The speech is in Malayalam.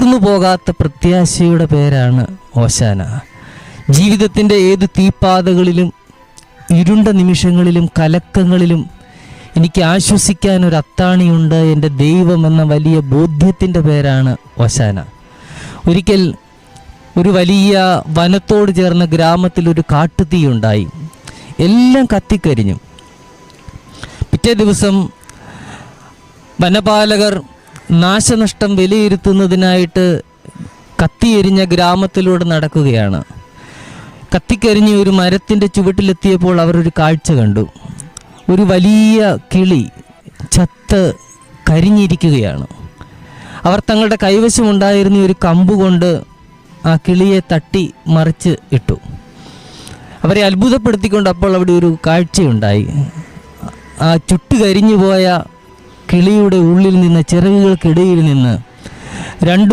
തീർന്നു പോകാത്ത പ്രത്യാശയുടെ പേരാണ് ഓശാന. ജീവിതത്തിന്റെ ഏത് തീപ്പാതകളിലും ഇരുണ്ട നിമിഷങ്ങളിലും കലക്കങ്ങളിലും എനിക്ക് ആശ്വസിക്കാൻ ഒരു അത്താണിയുണ്ട് എന്റെ ദൈവം എന്ന വലിയ ബോധ്യത്തിന്റെ പേരാണ് ഓശാന. ഒരിക്കൽ ഒരു വലിയ വനത്തോട് ചേർന്ന ഗ്രാമത്തിൽ ഒരു കാട്ടുതീ ഉണ്ടായി എല്ലാം കത്തിക്കരിഞ്ഞു. പിറ്റേ ദിവസം വനപാലകർ നാശനഷ്ടം വിലയിരുത്തുന്നതിനായിട്ട് കത്തിയെരിഞ്ഞ ഗ്രാമത്തിലൂടെ നടക്കുകയാണ്. കത്തിക്കരിഞ്ഞ് ഒരു മരത്തിന്റെ ചുവട്ടിലെത്തിയപ്പോൾ അവരൊരു കാഴ്ച കണ്ടു. ഒരു വലിയ കിളി ചത്ത് കരിഞ്ഞിരിക്കുകയാണ്. അവർ തങ്ങളുടെ കൈവശമുണ്ടായിരുന്ന ഒരു കമ്പ് കൊണ്ട് ആ കിളിയെ തട്ടി മറിച്ച് ഇട്ടു. അവരെ അത്ഭുതപ്പെടുത്തിക്കൊണ്ട് അപ്പോൾ അവിടെ ഒരു കാഴ്ചയുണ്ടായി. ആ ചുട്ടുകരിഞ്ഞു പോയ കിളിയുടെ ഉള്ളിൽ നിന്ന് ചിറകുകൾക്കിടയിൽ നിന്ന്. രണ്ടു